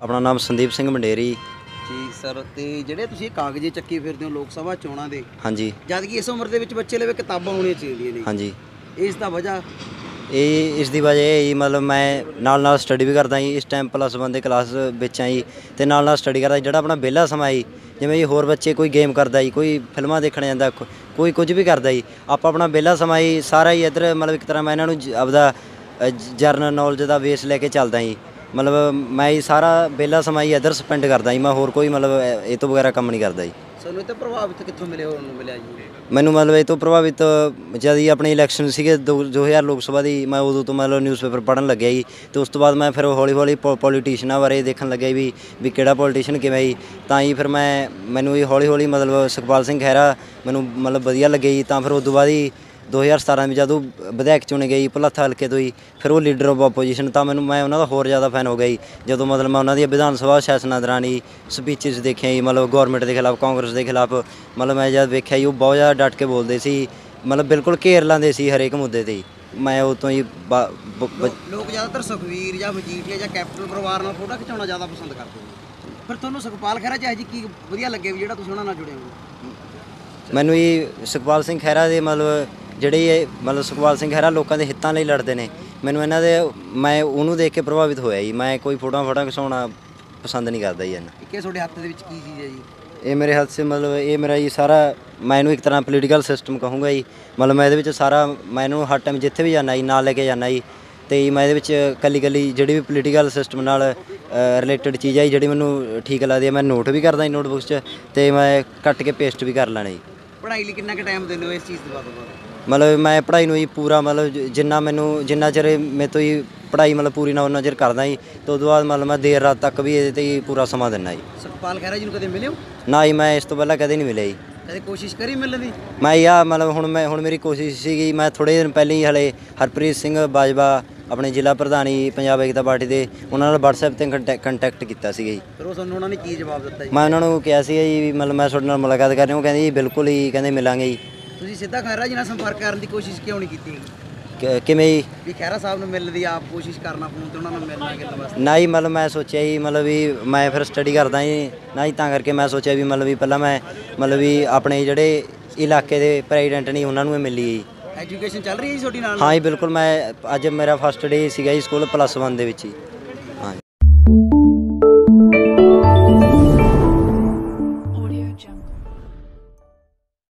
ਆਪਣਾ ਨਾਮ ਸੰਦੀਪ ਸਿੰਘ ਮੰਡੇਰੀ। ਜੀ ਸਰ ਤੇ ਜਿਹੜੇ ਤੁਸੀਂ ਇਹ ਕਾਗਜ਼ੇ ਚੱਕੀ ਫਿਰਦੇ ਹੋ ਲੋਕ ਸਭਾ ਚੋਣਾਂ ਦੇ ਹਾਂਜੀ। ਜਦ ਕਿ ਇਸ ਉਮਰ ਦੇ ਵਿੱਚ ਬੱਚੇ ਲਵੇ ਕਿਤਾਬਾਂ ਹੋਣੀਆਂ ਚਾਹੀਦੀਆਂ ਨੇ। ਹਾਂਜੀ। ਇਸ ਦਾ ਵਜ੍ਹਾ? ਇਹ ਇਸ ਦੀ ਵਜ੍ਹਾ ਇਹ ਹੈ ਜੀ ਮਤਲਬ ਮੈਂ ਨਾਲ ਨਾਲ ਸਟੱਡੀ ਵੀ ਕਰਦਾ ਜੀ ਇਸ ਟਾਈਮ ਪਲੱਸ 1 ਦੇ ਕਲਾਸ ਵਿੱਚ ਆ ਜੀ ਤੇ ਨਾਲ ਨਾਲ ਸਟੱਡੀ ਕਰਦਾ ਜਿਹੜਾ ਆਪਣਾ ਵਿਹਲਾ ਸਮਾਂ ਜੀ ਜਿਵੇਂ ਜੀ ਹੋਰ ਬੱਚੇ ਕੋਈ ਗੇਮ ਕਰਦਾ ਜੀ ਕੋਈ ਫਿਲਮਾਂ ਦੇਖਣ ਜਾਂਦਾ ਕੋ- ਕੋਈ ਕੁਝ ਵੀ ਕਰਦਾ ਜੀ ਆਪਾਂ ਆਪਣਾ ਵਿਹਲਾ ਸਮਾਂ ਜੀ ਸਾਰਾ ਹੀ ਇੱਧਰ ਮਤਲਬ ਇੱਕ ਤਰ੍ਹਾਂ ਮੈਂ ਇਹਨਾਂ ਨੂੰ ਜ- ਆਪਦਾ ਜਰਨਲ ਨੌਲੇਜ ਦਾ ਬੇਸ ਲੈ ਕੇ ਚੱਲਦਾ ਜੀ। ਮਤਲਬ ਮੈਂ ਜੀ ਸਾਰਾ ਵਿਹਲਾ ਸਮਾਂ ਹੀ ਇੱਧਰ ਸਪੈਂਡ ਕਰਦਾ ਜੀ ਮੈਂ ਹੋਰ ਕੋਈ ਮਤਲਬ ਇਹ ਤੋਂ ਵਗੈਰਾ ਕੰਮ ਨਹੀਂ ਕਰਦਾ ਜੀ। ਸਾਨੂੰ ਇਹ ਤਾਂ ਪ੍ਰਭਾਵਿਤ ਕਿੱਥੋਂ ਮਿਲੇ ਹੋਰ ਨੂੰ ਮਿਲਿਆ ਜੀ? ਮੈਨੂੰ ਮਤਲਬ ਇਹ ਤੋਂ ਪ੍ਰਭਾਵਿਤ ਜਦ ਹੀ ਆਪਣੇ ਇਲੈਕਸ਼ਨ ਸੀਗੇ ਦੋ- 2000 ਲੋਕ ਸਭਾ ਦੀ ਮੈਂ ਉਦੋਂ ਤੋਂ ਮਤਲਬ ਨਿਊਜ਼ਪੇਪਰ ਪੜ੍ਹਨ ਲੱਗਿਆ ਜੀ। ਤੇ ਉਸ ਤੋਂ ਬਾਅਦ ਮੈਂ ਫਿਰ ਹੌਲੀ ਹੌਲੀ ਪੋਲੀਟੀਸ਼ੀਅਨਾਂ ਬਾਰੇ ਦੇਖਣ ਲੱਗਿਆ ਵੀ ਵੀ ਕਿਹੜਾ ਪੋਲੀਟੀਸ਼ੀਅਨ ਕਿਵੇਂ ਜੀ। ਤਾਂ ਹੀ ਫਿਰ ਮੈਂ ਮੈਨੂੰ ਇਹ ਹੌਲੀ ਹੌਲੀ ਮਤਲਬ ਸੁਖਪਾਲ ਸਿੰਘ ਖਹਿਰਾ ਮੈਨੂੰ ਮਤਲਬ ਵਧੀਆ ਲੱਗੇ ਜੀ। ਤਾਂ ਫਿਰ ਉਸ ਤੋਂ ਬਾਅਦ ਹੀ 2017 ਵਿੱਚ ਜਦੋਂ ਵਿਧਾਇਕ ਚੁਣੇ ਗਏ ਜੀ ਭੁਲੱਥਾ ਹਲਕੇ ਤੋਂ ਹੀ ਫਿਰ ਉਹ ਲੀਡਰ ਆਫ ਆਪੋਜੀਸ਼ਨ ਤਾਂ ਮੈਨੂੰ ਮੈਂ ਉਹਨਾਂ ਦਾ ਹੋਰ ਜ਼ਿਆਦਾ ਫੈਨ ਹੋ ਗਿਆ ਜੀ। ਜਦੋਂ ਮਤਲਬ ਮੈਂ ਉਹਨਾਂ ਦੀ ਵਿਧਾਨ ਸਭਾ ਸੈਸ਼ਨਾਂ ਦੌਰਾਨ ਹੀ ਸਪੀਚਸ ਦੇਖੀਆਂ ਜੀ ਮਤਲਬ ਗਵਰਨਮੈਂਟ ਦੇ ਖਿਲਾਫ ਕਾਂਗਰਸ ਦੇ ਖਿਲਾਫ ਮਤਲਬ ਮੈਂ ਜਦ ਵੇਖਿਆ ਜੀ ਉਹ ਬਹੁਤ ਜ਼ਿਆਦਾ ਡਟ ਕੇ ਬੋਲਦੇ ਸੀ ਮਤਲਬ ਬਿਲਕੁਲ ਘੇਰ ਲਾਂਦੇ ਸੀ ਹਰੇਕ ਮੁੱਦੇ ਤੇ। ਮੈਂ ਉਹ ਤੋਂ ਹੀ ਲੋਕ ਜ਼ਿਆਦਾਤਰ ਸੁਖਵੀਰ ਜਾਂ ਮਜੀਠੀਆ ਜਾਂ ਕੈਪਟਨ ਪਰਿਵਾਰ ਨਾਲ ਫੋਟੋ ਖਿਚਾਉਣਾ ਜ਼ਿਆਦਾ ਪਸੰਦ ਕਰਦੇ ਨੇ। ਫਿਰ ਤੁਹਾਨੂੰ ਸੁਖਪਾਲ ਖਹਿਰਾ ਚ ਇਹ ਜੀ ਕੀ ਵਧੀਆ ਲੱਗੇ ਵੀ ਜਿਹੜਾ ਤੁਸੀਂ ਉਹਨਾਂ ਨਾਲ ਜੁੜੇ ਹੋ? ਮੈਨੂੰ ਇਹ ਸੁਖਪਾਲ ਸਿੰਘ ਖਹਿਰਾ ਦੇ ਮਤਲਬ ਜਿਹੜੇ ਇਹ ਮਤਲਬ ਸੁਖਪਾਲ ਸਿੰਘ ਖਹਿਰਾ ਲੋਕਾਂ ਦੇ ਹਿੱਤਾਂ ਲਈ ਲੜਦੇ ਨੇ ਮੈਨੂੰ ਇਹਨਾਂ ਦੇ ਮੈਂ ਉਹਨੂੰ ਦੇਖ ਕੇ ਪ੍ਰਭਾਵਿਤ ਹੋਇਆ ਜੀ। ਮੈਂ ਕੋਈ ਫੋਟੋਆਂ ਫੋਟੋਆਂ ਖਿਚਾਉਣਾ ਪਸੰਦ ਨਹੀਂ ਕਰਦਾ ਜੀ ਇਹਨਾਂ ਕਿ ਤੁਹਾਡੇ ਹੱਥ ਦੇ ਵਿੱਚ ਕੀ ਚੀਜ਼ ਹੈ ਜੀ? ਇਹ ਮੇਰੇ ਹੱਥ 'ਚ ਮਤਲਬ ਇਹ ਮੇਰਾ ਜੀ ਸਾਰਾ ਮੈਂ ਇਹਨੂੰ ਇੱਕ ਤਰ੍ਹਾਂ ਪੋਲੀਟੀਕਲ ਸਿਸਟਮ ਕਹੂੰਗਾ ਜੀ। ਮਤਲਬ ਮੈਂ ਇਹਦੇ ਵਿੱਚ ਸਾਰਾ ਮੈਂ ਇਹਨੂੰ ਹਰ ਟਾਈਮ ਜਿੱਥੇ ਵੀ ਜਾਂਦਾ ਜੀ ਨਾਲ ਲੈ ਕੇ ਜਾਂਦਾ ਜੀ। ਤੇ ਮੈਂ ਇਹਦੇ ਵਿੱਚ ਕੱਲੀ ਕੱਲੀ ਜਿਹੜੀ ਵੀ ਪੋਲੀਟੀਕਲ ਸਿਸਟਮ ਨਾਲ ਰਿਲੇਟਡ ਚੀਜ਼ ਹੈ ਜਿਹੜੀ ਮੈਨੂੰ ਠੀਕ ਲੱਗਦੀ ਹੈ ਮੈਂ ਨੋਟ ਵੀ ਕਰਦਾ ਜੀ ਨੋਟਬੁੱਕਸ 'ਚ ਤੇ ਮੈਂ ਕੱਟ ਕੇ ਪੇਸਟ ਵੀ ਕਰ ਲੈਣਾ ਜੀ। ਪੜ੍ਹਾਈ ਲਈ ਕਿੰਨਾ ਕੁ ਟਾਈਮ ਦਿੰਦੇ ਹੋ ਇਸ ਚੀਜ਼ ਦੇ ਬਾਅਦ? ਮਤਲਬ ਮੈਂ ਪੜ੍ਹਾਈ ਨੂੰ ਜੀ ਪੂਰਾ ਮਤਲਬ ਜਿੰਨਾ ਮੈਨੂੰ ਜਿੰਨਾ ਚਿਰ ਮੇਰੇ ਤੋਂ ਹੀ ਪੜ੍ਹਾਈ ਮਤਲਬ ਪੂਰੀ ਨਾ ਉਹਨਾਂ ਚਿਰ ਕਰਦਾ ਜੀ ਤੇ ਤੋਂ ਬਾਅਦ ਮਤਲਬ ਮੈਂ ਦੇਰ ਰਾਤ ਤੱਕ ਵੀ ਇਹਦੇ ਤੇ ਹੀ ਪੂਰਾ ਸਮਾਂ ਦਿੰਦਾ ਜੀ। ਸੁਖਪਾਲ ਖਹਿਰਾ ਜੀ ਨੂੰ ਕਦੇ ਮਿਲੇ ਹੋ ਨਾ ਜੀ ਮੈਂ ਇਸ ਤੋਂ ਪਹਿਲਾਂ ਕਦੇ ਨਹੀਂ ਮਿਲਿਆ ਜੀ। ਕਦੇ ਕੋਸ਼ਿਸ਼ ਕਰੀ ਮਿਲਣ ਦੀ? ਮੈਂ ਯਾ ਮਤਲਬ ਹੁਣ ਮੈਂ ਹੁਣ ਮੇਰੀ ਕੋਸ਼ਿਸ਼ ਸੀਗੀ ਮੈਂ ਥੋੜੇ ਦਿਨ ਪਹਿਲਾਂ ਹੀ ਹਲੇ ਹਰਪ੍ਰੀਤ ਸਿੰਘ ਬਾਜਵਾ ਆਪਣੇ ਜ਼ਿਲ੍ਹਾ ਪ੍ਰਧਾਨੀ ਪੰਜਾਬ ਏਕਤਾ ਪਾਰਟੀ ਦੇ ਉਹਨਾਂ ਨਾਲ WhatsApp ਤੇ ਕੰਟੈਕਟ ਕੀਤਾ ਸੀਗਾ ਜੀ। ਫਿਰ ਉਹ ਤੁਹਾਨੂੰ ਉਹਨਾਂ ਨੇ ਕੀ ਜਵਾਬ ਦਿੱਤਾ ਜੀ? ਮੈਂ ਉਹਨਾਂ ਨੂੰ ਕਿਹਾ ਸੀ ਜੀ ਮਤਲਬ ਮੈਂ ਤੁਹਾਡੇ ਨਾਲ ਮੁਲਾਕਾਤ ਕਰ ਰਿਹਾ ਹਾਂ ਕਹਿੰਦੇ ਜੀ ਬਿਲਕੁਲ ਹੀ ਕਹਿੰਦੇ ਮਿਲਾਂਗੇ ਜੀ। ਤੁਸੀਂ ਸਿੱਧਾ ਖਹਿਰਾ ਜੀ ਨਾਲ ਸੰਪਰਕ ਕਰਨ ਦੀ ਕੋਸ਼ਿਸ਼ ਕਿਉਂ ਨਹੀਂ ਕੀਤੀ ਕਿ- ਕਿਵੇਂ ਜੀ? ਵੀ ਖਹਿਰਾ ਸਾਹਿਬ ਨੂੰ ਮਿਲਣ ਦੀ ਆਪ ਕੋਸ਼ਿਸ਼ ਕਰਨਾ ਫੋਨ ਤੇ ਉਹਨਾਂ ਨਾਲ ਮਿਲਣਾ ਕਿੰਨਾ ਵਾਸਤੇ? ਨਾ ਹੀ ਮਤਲਬ ਮੈਂ ਸੋਚਿਆ ਜੀ ਮਤਲਬ ਵੀ ਮੈਂ ਫਿਰ ਸਟੱਡੀ ਕਰਦਾ ਜੀ ਨਾ ਹੀ ਤਾਂ ਕਰਕੇ ਮੈਂ ਸੋਚਿਆ ਵੀ ਮਤਲਬ ਵੀ ਪਹਿਲਾਂ ਮੈਂ ਮਤਲਬ ਵੀ ਆਪਣੇ ਜਿਹੜੇ ਇਲਾਕੇ ਦੇ ਪ੍ਰੈਜ਼ੀਡੈਂਟ ਨਹੀਂ ਉਹਨਾਂ ਨੂੰ ਹੀ ਮਿਲੀ ਜੀ। ਐਜੂਕੇਸ਼ਨ ਚੱਲ ਰਹੀ ਹੈ ਜੀ ਤੁਹਾਡੀ ਨਾਲ? ਹਾਂ ਜੀ ਬਿਲਕੁਲ ਮੈਂ ਅੱਜ ਮੇਰਾ ਫਸਟ ਡੇ ਸੀਗਾ ਜੀ ਸਕੂਲ ਪਲੱਸ 1 ਦੇ ਵਿੱਚ ਹੀ